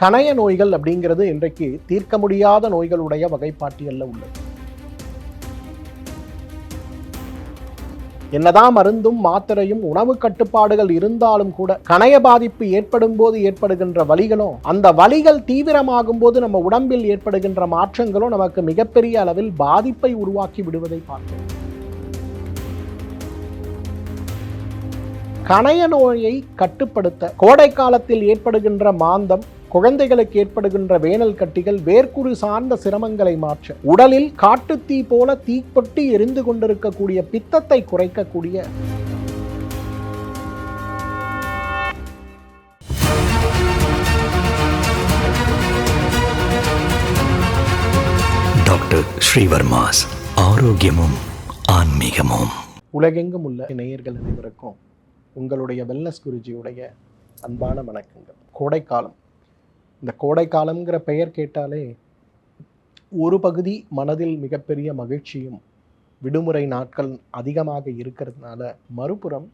கணைய நோய்கள் அப்படிங்கிறது இன்றைக்கு தீர்க்க முடியாத நோய்களுடைய வகைப்பாட்டியல்ல உள்ளது. என்னதான் மருந்தும் மாத்திரையும் உணவு கட்டுப்பாடுகள் இருந்தாலும் கூட கணைய பாதிப்பு ஏற்படும் போது ஏற்படுகின்ற வழிகளும் அந்த வலிகள் தீவிரமாகும் போது நம்ம உடம்பில் ஏற்படுகின்ற மாற்றங்களும் நமக்கு மிகப்பெரிய அளவில் பாதிப்பை உருவாக்கி விடுவதை பார்க்கிறோம். கணைய நோயை கட்டுப்படுத்த கோடை காலத்தில் ஏற்படுகின்ற மாந்தம் குழந்தைகளுக்கு ஏற்படுகின்ற வேனல் கட்டிகள் வேர்க்குரு சார்ந்த சிரமங்களை மாற்ற. உடலில் காட்டுத்தீ போல தீப்பொட்டி எரிந்து கொண்டிருக்கக்கூடிய பித்தத்தை குறைக்கக்கூடிய. டாக்டர் ஸ்ரீவர்மாஸ் ஆரோக்கியமும் ஆன்மீகமும். உலகெங்கும் உள்ள நேயர்கள் அனைவருக்கும் உங்களுடைய வெல்னஸ் குருஜியுடைய அன்பான வணக்கங்கள். கோடைக்காலம். இந்த கோடைக்காலம்ங்கிற பெயர் கேட்டாலே ஒரு பகுதி மனதில் மிகப்பெரிய மகிழ்ச்சியும் விடுமுறை நாட்கள் அதிகமாக இருக்கிறதுனால மறுபுறம்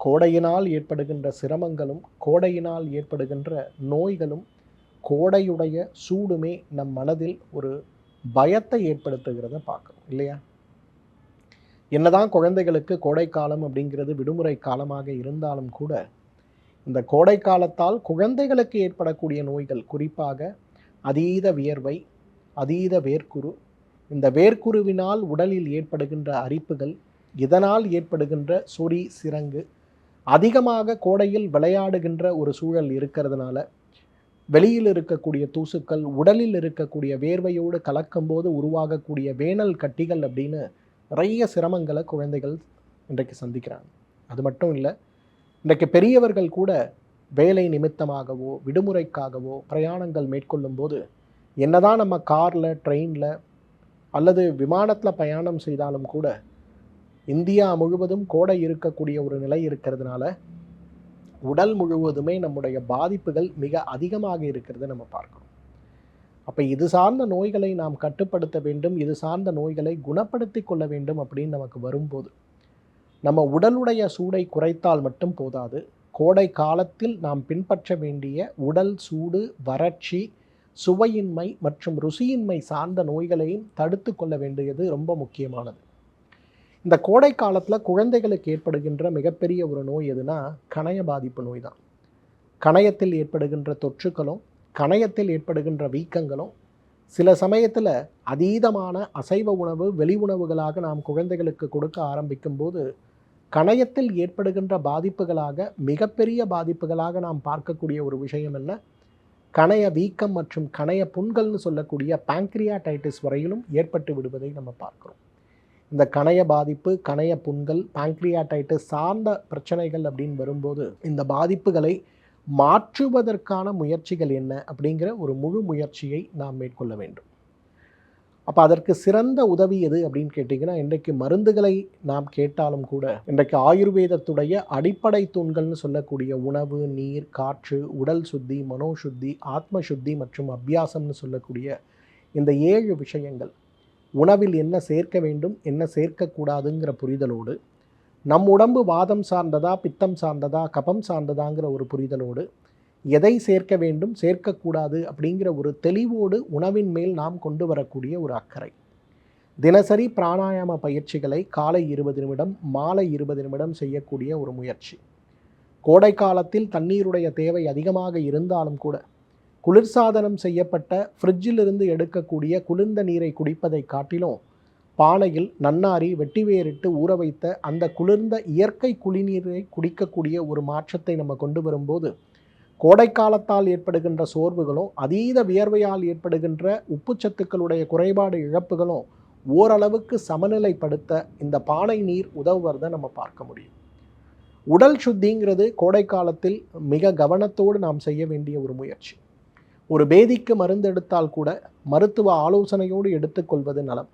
கோடையினால் ஏற்படுகின்ற சிரமங்களும் கோடையினால் ஏற்படுகின்ற நோய்களும் கோடையுடைய சூடுமே நம் மனதில் ஒரு பயத்தை ஏற்படுத்துகிறத பார்க்குறோம் இல்லையா? என்னதான் குழந்தைகளுக்கு கோடைக்காலம் அப்படிங்கிறது விடுமுறை காலமாக இருந்தாலும் கூட இந்த கோடை காலத்தால் குழந்தைகளுக்கு ஏற்படக்கூடிய நோய்கள் குறிப்பாக அதீத வியர்வை அதீத வேர்க்குரு இந்த வேர்க்குருவினால் உடலில் ஏற்படுகின்ற அரிப்புகள் இதனால் ஏற்படுகின்ற சொறி சிரங்கு அதிகமாக கோடையில் விளையாடுகின்ற ஒரு சூழல் இருக்கிறதுனால வெளியில் இருக்கக்கூடிய தூசுக்கள் உடலில் இருக்கக்கூடிய வேர்வையோடு கலக்கும்போது உருவாகக்கூடிய வேனல் கட்டிகள் அப்படின்னு நிறைய சிரமங்களை குழந்தைகள் இன்றைக்கு சந்திக்கிறாங்க. அது மட்டும் இல்லை இன்றைக்கு பெரியவர்கள் கூட வேலை நிமித்தமாகவோ விடுமுறைக்காகவோ பிரயாணங்கள் மேற்கொள்ளும் போது என்னதான் நம்ம காரில் ட்ரெயினில் அல்லது விமானத்தில் பயணம் செய்தாலும் கூட இந்தியா முழுவதும் கோடை இருக்கக்கூடிய ஒரு நிலை இருக்கிறதுனால உடல் முழுவதுமே நம்முடைய பாதிப்புகள் மிக அதிகமாக இருக்கிறத நம்ம பார்க்கணும் அப்போ இது சார்ந்த நோய்களை நாம் கட்டுப்படுத்த வேண்டும் இது சார்ந்த நோய்களை குணப்படுத்தி கொள்ள வேண்டும் அப்படின்னு நமக்கு வரும்போது நம்ம உடலுடைய சூடை குறைத்தால் மட்டும் போதாது. கோடை காலத்தில் நாம் பின்பற்ற வேண்டிய உடல் சூடு வறட்சி சுவையின்மை மற்றும் ருசியின்மை சார்ந்த நோய்களையும் தடுத்து கொள்ள வேண்டியது ரொம்ப முக்கியமானது. இந்த கோடை காலத்தில் குழந்தைகளுக்கு ஏற்படுகின்ற மிகப்பெரிய ஒரு நோய் எதுனா கணைய பாதிப்பு நோய் தான். கணையத்தில் ஏற்படுகின்ற தொற்றுக்களும் கணையத்தில் ஏற்படுகின்ற வீக்கங்களும் சில சமயத்தில் அதீதமான அசைவ உணவு வெளி உணவுகளாக நாம் குழந்தைகளுக்கு கொடுக்க ஆரம்பிக்கும் போது கணையத்தில் ஏற்படுகின்ற பாதிப்புகளாக மிகப்பெரிய பாதிப்புகளாக நாம் பார்க்கக்கூடிய ஒரு விஷயம் என்ன? கணைய வீக்கம் மற்றும் கணைய புண்கள்னு சொல்லக்கூடிய பேங்க்ரியாடைட்டிஸ் வரையிலும் ஏற்பட்டு விடுவதை நம்ம பார்க்குறோம். இந்த கணைய பாதிப்பு கணைய புண்கள் பேங்க்ரியாடைட்டிஸ் சார்ந்த பிரச்சனைகள் அப்படின்னு வரும்போது இந்த பாதிப்புகளை மாற்றுவதற்கான முயற்சிகள் என்ன அப்படிங்கிற ஒரு முழு முயற்சியை நாம் மேற்கொள்ள வேண்டும். அப்போ அதற்கு சிறந்த உதவி எது அப்படின்னு கேட்டிங்கன்னா இன்றைக்கு மருந்துகளை நாம் கேட்டாலும் கூட இன்றைக்கு ஆயுர்வேதத்துடைய அடிப்படை தூண்கள்னு சொல்லக்கூடிய உணவு நீர் காற்று உடல் சுத்தி மனோசுத்தி ஆத்ம சுத்தி மற்றும் அபியாசம்னு சொல்லக்கூடிய இந்த ஏழு விஷயங்கள் உணவில் என்ன சேர்க்க வேண்டும் என்ன சேர்க்கக்கூடாதுங்கிற புரிதலோடு நம் உடம்பு வாதம் சார்ந்ததா பித்தம் சார்ந்ததா கபம் சார்ந்ததாங்கிற ஒரு புரிதலோடு எதை சேர்க்க வேண்டும் சேர்க்கக்கூடாது அப்படிங்கிற ஒரு தெளிவோடு உணவின் மேல் நாம் கொண்டு வரக்கூடிய ஒரு அக்கறை. தினசரி பிராணாயாம பயிற்சிகளை காலை இருபது நிமிடம் மாலை இருபது நிமிடம் செய்யக்கூடிய ஒரு முயற்சி. கோடை காலத்தில் தண்ணீருடைய தேவை அதிகமாக இருந்தாலும் கூட குளிர்சாதனம் செய்யப்பட்ட ஃப்ரிட்ஜிலிருந்து எடுக்கக்கூடிய குளிர்ந்த நீரை குடிப்பதை காட்டிலும் பானையில் நன்னாரி வெட்டிவேரிட்டு ஊற வைத்த அந்த குளிர்ந்த இயற்கை குளிநீரை குடிக்கக்கூடிய ஒரு மாற்றத்தை நம்ம கொண்டு வரும்போது கோடைக்காலத்தால் ஏற்படுகின்ற சோர்வுகளும் அதீத வியர்வையால் ஏற்படுகின்ற உப்புச்சத்துக்களுடைய குறைபாடு இழப்புகளும் ஓரளவுக்கு சமநிலைப்படுத்த இந்த பானை நீர் உதவுவதை நம்ம பார்க்க முடியும். உடல் சுத்திங்கிறது கோடை காலத்தில் மிக கவனத்தோடு நாம் செய்ய வேண்டிய ஒரு முயற்சி. ஒரு பேதிக்கு மருந்து எடுத்தால் கூட மருத்துவ ஆலோசனையோடு எடுத்துக்கொள்வது நலம்.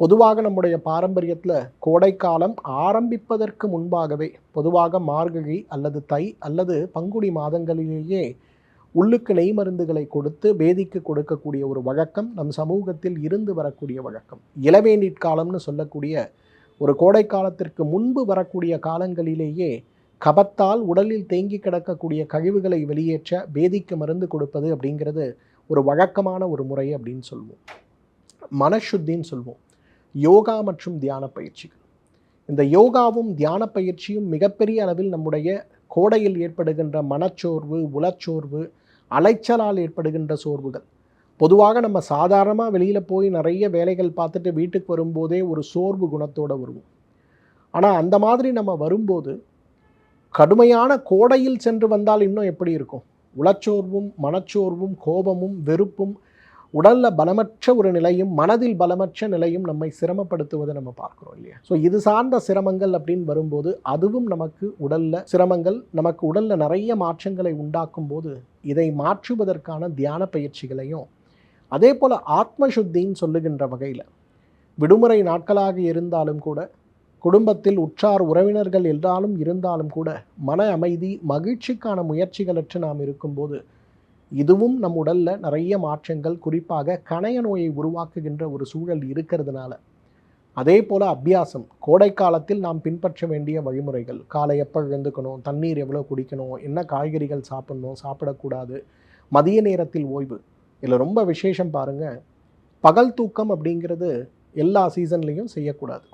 பொதுவாக நம்முடைய பாரம்பரியத்தில் கோடைக்காலம் ஆரம்பிப்பதற்கு முன்பாகவே பொதுவாக மார்கழி அல்லது தை அல்லது பங்குனி மாதங்களிலேயே உள்ளுக்கு நெய் மருந்துகளை கொடுத்து பேதிக்கு கொடுக்கக்கூடிய ஒரு வழக்கம் நம் சமூகத்தில் இருந்து வரக்கூடிய வழக்கம். இளவேநீட்காலம்னு சொல்லக்கூடிய ஒரு கோடை காலத்திற்கு முன்பு வரக்கூடிய காலங்களிலேயே கபத்தால் உடலில் தேங்கி கிடக்கக்கூடிய கழிவுகளை வெளியேற்ற பேதிக்கு மருந்து கொடுப்பது அப்படிங்கிறது ஒரு வழக்கமான ஒரு முறை அப்படின்னு சொல்லுவோம் மனசுத்தின்னு சொல்லுவோம் யோகா மற்றும் தியான பயிற்சிகள். இந்த யோகாவும் தியான பயிற்சியும் மிகப்பெரிய அளவில் நம்முடைய கோடையில் ஏற்படுகின்ற மனச்சோர்வு உளச்சோர்வு அலைச்சலால் ஏற்படுகின்ற சோர்வுகள். பொதுவாக நம்ம சாதாரணமாக வெளியில் போய் நிறைய வேலைகள் பார்த்துட்டு வீட்டுக்கு வரும்போதே ஒரு சோர்வு குணத்தோடு வருவோம். ஆனால் அந்த மாதிரி நம்ம வரும்போது கடுமையான கோடையில் சென்று வந்தால் இன்னும் எப்படி இருக்கும்? உளச்சோர்வும் மனச்சோர்வும் கோபமும் வெறுப்பும் உடலில் பலமற்ற ஒரு நிலையும் மனதில் பலமற்ற நிலையும் நம்மை சிரமப்படுத்துவதை நம்ம பார்க்குறோம் இல்லையா? ஸோ இது சார்ந்த சிரமங்கள் அப்படின்னு வரும்போது அதுவும் நமக்கு உடலில் சிரமங்கள் நமக்கு உடலில் நிறைய மாற்றங்களை உண்டாக்கும் போது இதை மாற்றுவதற்கான தியான பயிற்சிகளையும் அதே போல் ஆத்மசுத்தின்னு சொல்லுகின்ற வகையில் விடுமுறை நாட்களாக இருந்தாலும் கூட குடும்பத்தில் உற்றார் உறவினர்கள் எல்லாரும் இருந்தாலும் கூட மன அமைதி மகிழ்ச்சிக்கான முயற்சிகளற்று நாம் இருக்கும்போது இதுவும் நம் உடலில் நிறைய மாற்றங்கள் குறிப்பாக கணைய நோயை உருவாக்குகின்ற ஒரு சூழல் இருக்கிறதுனால. அதே போல் அபியாசம் கோடை காலத்தில் நாம் பின்பற்ற வேண்டிய வழிமுறைகள். காலை எப்போ எழுந்துக்கணும் தண்ணீர் எவ்வளோ குடிக்கணும் என்ன காய்கறிகள் சாப்பிடணும் சாப்பிடக்கூடாது மதிய நேரத்தில் ஓய்வு. இதில் ரொம்ப விசேஷம் பாருங்கள் பகல் தூக்கம் அப்படிங்கிறது எல்லா சீசன்லேயும் செய்யக்கூடாது.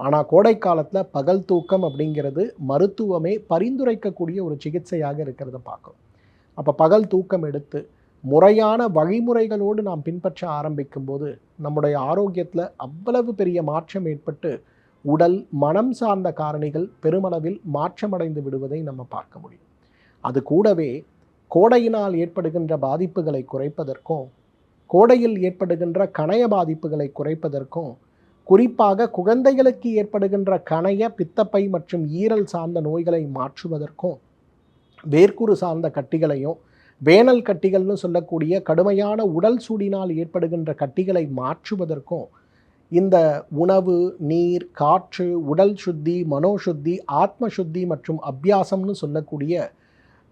ஆனால் கோடை காலத்தில் பகல் தூக்கம் அப்படிங்கிறது மருத்துவமே பரிந்துரைக்கக்கூடிய ஒரு சிகிச்சையாக இருக்கிறத பார்க்கும் அப்போ பகல் தூக்கம் எடுத்து முறையான வழிமுறைகளோடு நாம் பின்பற்ற ஆரம்பிக்கும் போது நம்முடைய ஆரோக்கியத்தில் அவ்வளவு பெரிய மாற்றம் ஏற்பட்டு உடல் மனம் சார்ந்த காரணிகள் பெருமளவில் மாற்றமடைந்து விடுவதை நம்ம பார்க்க முடியும். அது கூடவே கோடையினால் ஏற்படுகின்ற பாதிப்புகளை குறைப்பதற்கும் கோடையில் ஏற்படுகின்ற கணைய பாதிப்புகளை குறைப்பதற்கும் குறிப்பாக குழந்தைகளுக்கு ஏற்படுகின்ற கணைய பித்தப்பை மற்றும் ஈரல் சார்ந்த நோய்களை மாற்றுவதற்கும் வேர்க்குறு சார்ந்த கட்டிகளையும் வேனல் கட்டிகள்னு சொல்லக்கூடிய கடுமையான உடல் சூடினால் ஏற்படுகின்ற கட்டிகளை மாற்றுவதற்கும் இந்த உணவு நீர் காற்று உடல் சுத்தி மனோசுத்தி ஆத்ம சுத்தி மற்றும் அபியாசம்னு சொல்லக்கூடிய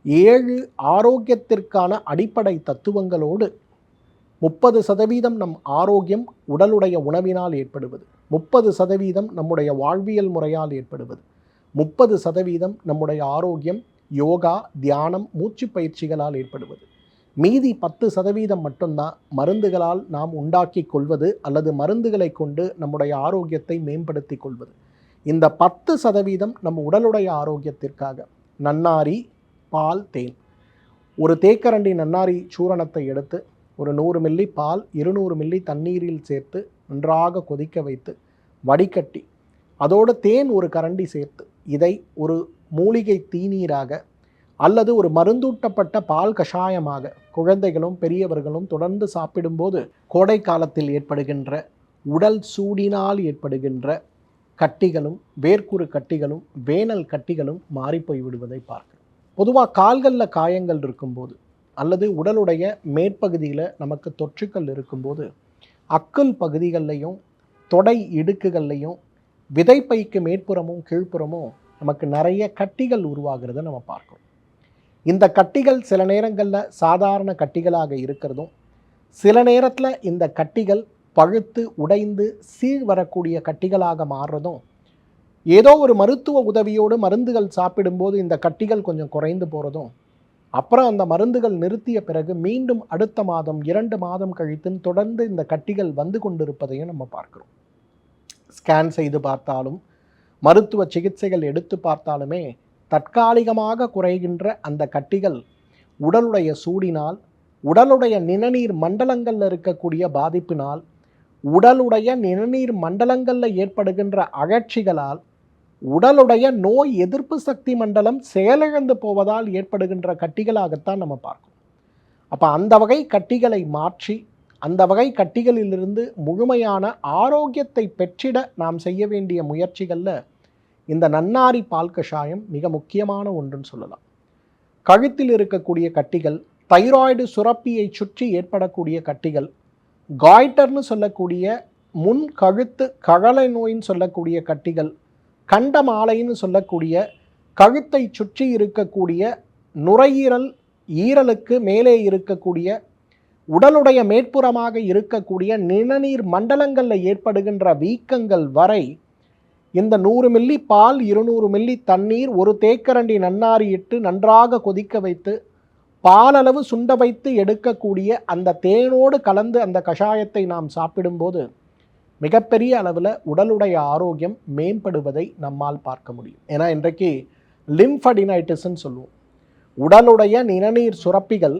ஏழு ஆரோக்கியத்திற்கான அடிப்படை தத்துவங்களோடு முப்பது சதவீதம் நம் ஆரோக்கியம் உடலுடைய உணவினால் ஏற்படுவது. முப்பது சதவீதம் நம்முடைய வாழ்வியல் முறையால் ஏற்படுவது. முப்பது சதவீதம் நம்முடைய ஆரோக்கியம் யோகா தியானம் மூச்சு பயிற்சிகளால் ஏற்படுவது. மீதி பத்து சதவீதம் மட்டும்தான் மருந்துகளால் நாம் உண்டாக்கி கொள்வது அல்லது மருந்துகளை கொண்டு நம்முடைய ஆரோக்கியத்தை மேம்படுத்தி கொள்வது. இந்த பத்து சதவீதம் நம்ம உடலுடைய ஆரோக்கியத்திற்காக. நன்னாரி பால் தேன். ஒரு தேக்கரண்டி நன்னாரி சூரணத்தை எடுத்து ஒரு நூறு மில்லி பால் இருநூறு மில்லி தண்ணீரில் சேர்த்து நன்றாக கொதிக்க வைத்து வடிகட்டி அதோடு தேன் ஒரு கரண்டி சேர்த்து இதை ஒரு மூலிகை தீநீராக அல்லது ஒரு மருந்தூட்டப்பட்ட பால் கஷாயமாக குழந்தைகளும் பெரியவர்களும் தொடர்ந்து சாப்பிடும்போது கோடை காலத்தில் ஏற்படுகின்ற உடல் சூடினால் ஏற்படுகின்ற கட்டிகளும் வேர்க்குறு கட்டிகளும் வேனல் கட்டிகளும் மாறிப்போய் விடுவதை பார்க்கிறோம். பொதுவாக கால்களில் காயங்கள் இருக்கும்போது அல்லது உடலுடைய மேற்பகுதியில் நமக்கு தொற்றுக்கள் இருக்கும்போது அக்கல் பகுதிகள்லையும் தொடை இடுக்குகள்லையும் விதைப்பைக்கு மேற்புறமும் கீழ்ப்புறமும் நமக்கு நிறைய கட்டிகள் உருவாகிறத நம்ம பார்க்குறோம். இந்த கட்டிகள் சில நேரங்களில் சாதாரண கட்டிகளாக இருக்கிறதும் சில நேரத்தில் இந்த கட்டிகள் பழுத்து உடைந்து சீழ் வரக்கூடிய கட்டிகளாக மாறுறதும் ஏதோ ஒரு மருத்துவ உதவியோடு மருந்துகள் சாப்பிடும்போது இந்த கட்டிகள் கொஞ்சம் குறைந்து போகிறதும் அப்புறம் அந்த மருந்துகள் நிறுத்திய பிறகு மீண்டும் அடுத்த மாதம் இரண்டு மாதம் கழித்து தொடர்ந்து இந்த கட்டிகள் வந்து கொண்டிருப்பதையும் நம்ம பார்க்குறோம். ஸ்கேன் செய்து பார்த்தாலும் மருத்துவ சிகிச்சைகள் எடுத்து பார்த்தாலுமே தற்காலிகமாக குறைகின்ற அந்த கட்டிகள் உடலுடைய சூடினால் உடலுடைய நிணநீர் மண்டலங்களில் இருக்கக்கூடிய பாதிப்பினால் உடலுடைய நிணநீர் மண்டலங்களில் ஏற்படுகின்ற அழற்சிகளால் உடலுடைய நோய் எதிர்ப்பு சக்தி மண்டலம் செயலிழந்து போவதால் ஏற்படுகின்ற கட்டிகளாகத்தான் நம்ம பார்க்கணும். அப்போ அந்த வகை கட்டிகளை மாற்றி அந்த வகை கட்டிகளிலிருந்து முழுமையான ஆரோக்கியத்தை பெற்றிட நாம் செய்ய வேண்டிய முயற்சிகளில் இந்த நன்னாரி பால் கஷாயம் மிக முக்கியமான ஒன்றுன்னு சொல்லலாம். கழுத்தில் இருக்கக்கூடிய கட்டிகள் தைராய்டு சுரப்பியை சுற்றி ஏற்படக்கூடிய கட்டிகள் காய்டர்னு சொல்லக்கூடிய முன் கழுத்து கழலை நோயின்னு சொல்லக்கூடிய கட்டிகள் கண்டமாலைன்னு சொல்லக்கூடிய கழுத்தை சுற்றி இருக்கக்கூடிய நுரையீரல் ஈரலுக்கு மேலே இருக்கக்கூடிய உடலுடைய மேற்புறமாக இருக்கக்கூடிய நிணநீர் மண்டலங்களில் ஏற்படுகின்ற வீக்கங்கள் வரை இந்த நூறு மில்லி பால் இருநூறு மில்லி தண்ணீர் ஒரு தேக்கரண்டி நன்னாரி இட்டு நன்றாக கொதிக்க வைத்து பாலளவு சுண்ட வைத்து எடுக்கக்கூடிய அந்த தேனோடு கலந்து அந்த கஷாயத்தை நாம் சாப்பிடும்போது மிகப்பெரிய அளவில் உடலுடைய ஆரோக்கியம் மேம்படுவதை நம்மால் பார்க்க முடியும். ஏன்னா இன்றைக்கு லிம்ஃபடினைட்டிஸ்ன்னு சொல்லுவோம். உடலுடைய நிணநீர் சுரப்பிகள்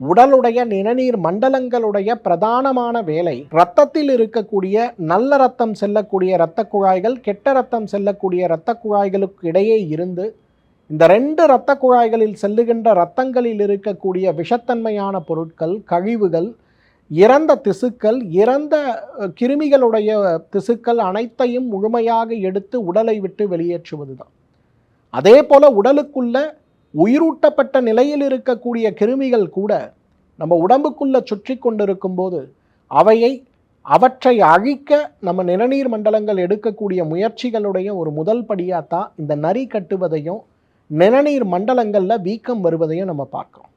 உடலுடைய நிணநீர் மண்டலங்களுடைய பிரதானமான வேலை. ரத்தத்தில் இருக்கக்கூடிய நல்ல ரத்தம் செல்லக்கூடிய இரத்த குழாய்கள் கெட்ட ரத்தம் செல்லக்கூடிய இரத்த குழாய்களுக்கு இடையே இருந்து இந்த ரெண்டு இரத்த குழாய்களில் செல்லுகின்ற இரத்தங்களில் இருக்கக்கூடிய விஷத்தன்மையான பொருட்கள் கழிவுகள் இறந்த திசுக்கள் இறந்த கிருமிகளுடைய திசுக்கள் அனைத்தையும் முழுமையாக எடுத்து உடலை விட்டு வெளியேற்றுவது தான் அதே போல் உடலுக்குள்ள உயிரூட்டப்பட்ட நிலையில் இருக்கக்கூடிய கிருமிகள் கூட நம்ம உடம்புக்குள்ளே சுற்றி கொண்டிருக்கும் போது அவையை அவற்றை அழிக்க நம்ம நிணநீர் மண்டலங்கள் எடுக்கக்கூடிய முயற்சிகளுடைய ஒரு முதல் படியாக தான் இந்த நரி கட்டுவதையும் நிணநீர் மண்டலங்களில் வீக்கம் வருவதையும் நம்ம பார்க்குறோம்.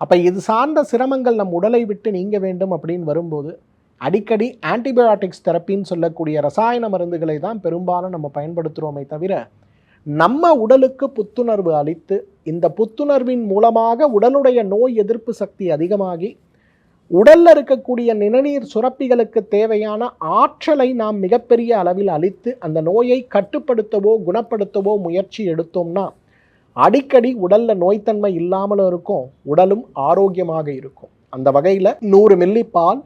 அப்போ இது சார்ந்த சிரமங்கள் நம் உடலை விட்டு நீங்க வேண்டும் அப்படின்னு வரும்போது அடிக்கடி ஆன்டிபயோட்டிக்ஸ் தெரப்பின்னு சொல்லக்கூடிய ரசாயன மருந்துகளை தான் பெரும்பாலும் நம்ம பயன்படுத்துகிறோமே தவிர நம்ம உடலுக்கு புத்துணர்வு அளித்து இந்த புத்துணர்வின் மூலமாக உடலுடைய நோய் எதிர்ப்பு சக்தி அதிகமாகி உடலில் இருக்கக்கூடிய நிணநீர் சுரப்பிகளுக்கு தேவையான ஆற்றலை நாம் மிகப்பெரிய அளவில் அளித்து அந்த நோயை கட்டுப்படுத்தவோ குணப்படுத்தவோ முயற்சி எடுத்தோம்னா அடிக்கடி உடலில் நோய்த்தன்மை இல்லாமலும் இருக்கும் உடலும் ஆரோக்கியமாக இருக்கும். அந்த வகையில் நூறு மில்லி பால்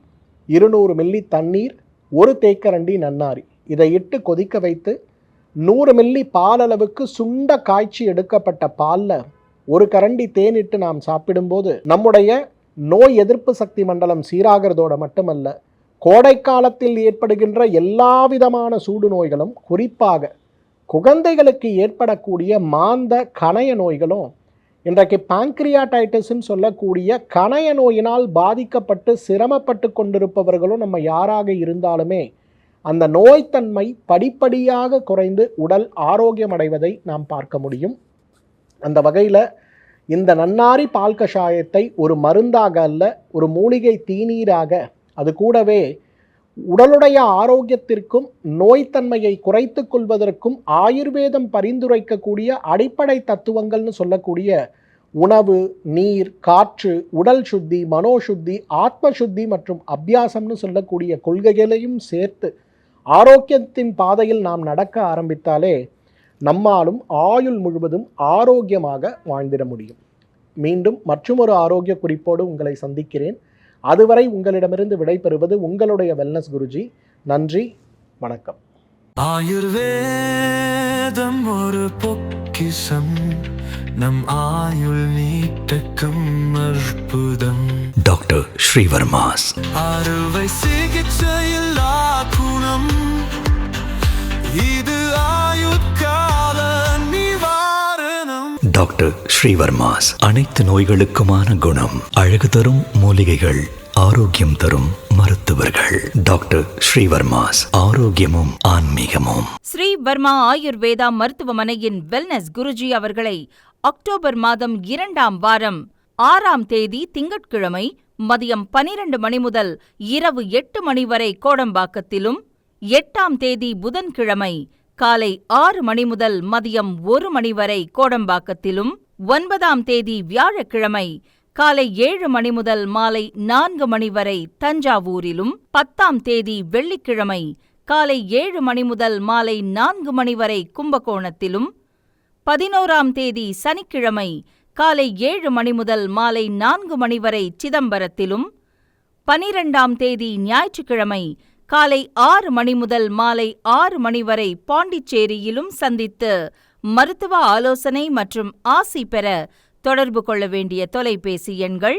இருநூறு மில்லி தண்ணீர் ஒரு தேக்கரண்டி நன்னாரி. இதை இட்டு கொதிக்க வைத்து நூறு மில்லி பால் அளவுக்கு சுண்ட காய்ச்சி எடுக்கப்பட்ட பாலில் ஒரு கரண்டி தேனிட்டு நாம் சாப்பிடும்போது நம்முடைய நோய் எதிர்ப்பு சக்தி மண்டலம் சீராகிறதோட மட்டுமல்ல கோடை காலத்தில் ஏற்படுகின்ற எல்லா விதமான சூடு நோய்களும் குறிப்பாக குழந்தைகளுக்கு ஏற்படக்கூடிய மாந்த கணைய நோய்களும் இன்றைக்கு பாங்க்ரியாடைட்டிஸ்ன்னு சொல்லக்கூடிய கணைய நோயினால் பாதிக்கப்பட்டு சிரமப்பட்டு கொண்டிருப்பவர்களும் நம்ம யாராக இருந்தாலுமே அந்த நோய்த்தன்மை படிப்படியாக குறைந்து உடல் ஆரோக்கியம் அடைவதை நாம் பார்க்க முடியும். அந்த வகையில் இந்த நன்னாரி பால் கஷாயத்தை ஒரு மருந்தாக அல்ல ஒரு மூலிகை தீநீராக அது கூடவே உடலுடைய ஆரோக்கியத்திற்கும் நோய்த்தன்மையை குறைத்து கொள்வதற்கும் ஆயுர்வேதம் பரிந்துரைக்கக்கூடிய அடிப்படை தத்துவங்கள்னு சொல்லக்கூடிய உணவு நீர் காற்று உடல் சுத்தி மனோசுத்தி ஆத்ம சுத்தி மற்றும் அபியாசம்னு சொல்லக்கூடிய கொள்கைகளையும் சேர்த்து ஆரோக்கியத்தின் பாதையில் நாம் நடக்க ஆரம்பித்தாலே நம்மாலும் ஆயுள் முழுவதும் ஆரோக்கியமாக வாழ்ந்திட முடியும். மீண்டும் மற்றொரு ஆரோக்கிய குறிப்போடு உங்களை சந்திக்கிறேன். அதுவரை உங்களிடமிருந்து விடைபெறுவது உங்களுடைய வெல்னஸ் குருஜி. நன்றி வணக்கம். ஆயுர்வேதம் ஒரு பொக்கிசம் நம் ஆயுள் நீட்டக்கும் அற்புதம். டாக்டர் ஸ்ரீவர்மாஸ். அறுவை சிகிச்சையில்லா குணம். இது ஆயுட்கால நிவாரணம். டாக்டர் ஸ்ரீவர்மாஸ் அனைத்து நோய்களுக்குமான குணம். அழகு தரும் மூலிகைகள் ஆரோக்கியம் தரும் மருத்துவர்கள். டாக்டர் ஸ்ரீவர்மாஸ் ஆரோக்கியமும் ஆன்மீகமும். ஸ்ரீ வர்மா ஆயுர்வேதா மருத்துவமனையின் வெல்னஸ் குருஜி அவர்களை அக்டோபர் மாதம் இரண்டாம் வாரம் ஆறாம் தேதி திங்கட்கிழமை மதியம் பனிரண்டு மணி முதல் இரவு எட்டு மணி வரை கோடம்பாக்கத்திலும் எட்டாம் தேதி புதன்கிழமை காலை ஆறு மணி முதல் மதியம் ஒரு மணி வரை கோடம்பாக்கத்திலும் ஒன்பதாம் தேதி வியாழக்கிழமை காலை ஏழு மணி முதல் மாலை நான்கு மணி வரை தஞ்சாவூரிலும் பத்தாம் தேதி வெள்ளிக்கிழமை காலை ஏழு மணி முதல் மாலை நான்கு மணி வரை கும்பகோணத்திலும் பதினோராம் தேதி சனிக்கிழமை காலை ஏழு மணி முதல் மாலை நான்கு மணி வரை சிதம்பரத்திலும் பனிரெண்டாம் தேதி ஞாயிற்றுக்கிழமை காலை ஆறு மணி முதல் மாலை ஆறு மணி வரை பாண்டிச்சேரியிலும் சந்தித்து மருத்துவ ஆலோசனை மற்றும் ஆசி பெற தொடர்பு கொள்ள வேண்டிய தொலைபேசி எண்கள்